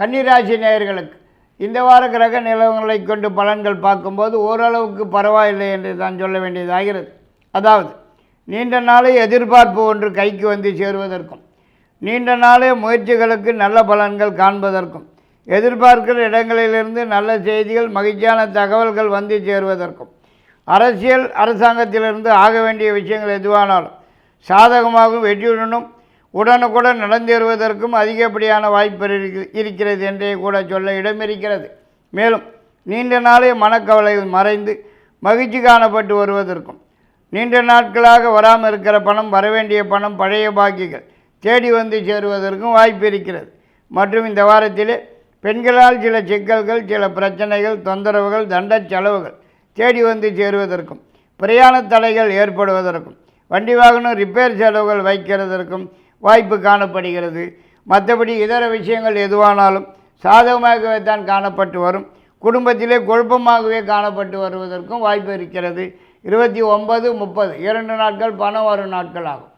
கன்னிராசி நேயர்களுக்கு இந்த வார கிரக நிலவங்களை கொண்டு பலன்கள் பார்க்கும்போது ஓரளவுக்கு பரவாயில்லை என்று தான் சொல்ல வேண்டியதாகிறது. அதாவது நீண்ட நாளை எதிர்பார்ப்பு ஒன்று கைக்கு வந்து சேருவதற்கும் நீண்ட நாளே முயற்சிகளுக்கு நல்ல பலன்கள் காண்பதற்கும் எதிர்பார்க்கிற இடங்களிலிருந்து நல்ல செய்திகள் மகிழ்ச்சியான தகவல்கள் வந்து சேருவதற்கும் அரசியல் அரசாங்கத்திலிருந்து ஆக வேண்டிய விஷயங்கள் எதுவானாலும் சாதகமாகவும் வெற்றியுடனும் உடனுக்குடன் நடந்தேறுவதற்கும் அதிகப்படியான வாய்ப்பு இருக்கிறது என்றே கூட சொல்ல இடமிருக்கிறது. மேலும் நீண்ட நாளே மனக்கவலைகள் மறைந்து மகிழ்ச்சி காணப்பட்டு வருவதற்கும் நீண்ட நாட்களாக வராமல் இருக்கிற பணம் வரவேண்டிய பணம் பழைய பாக்கிகள் தேடி வந்து சேருவதற்கும் வாய்ப்பு இருக்கிறது. மற்றும் இந்த வாரத்திலே பெண்களால் சில சிக்கல்கள் சில பிரச்சனைகள் தொந்தரவுகள் தண்ட செலவுகள் தேடி வந்து சேருவதற்கும் பிரயாண தடைகள் ஏற்படுவதற்கும் வண்டி வாகனம் ரிப்பேர் செலவுகள் வைக்கிறதற்கும் வாய்ப்பு காணப்படுகிறது. மற்றபடி இதர விஷயங்கள் எதுவானாலும் சாதகமாகவே தான் காணப்பட்டு வரும். குடும்பத்திலே குழப்பமாகவே காணப்பட்டு வருவதற்கும் வாய்ப்பு இருக்கிறது. இருபத்தி ஒன்பது முப்பது இரண்டு நாட்கள் பணம் வரும் நாட்கள் ஆகும்.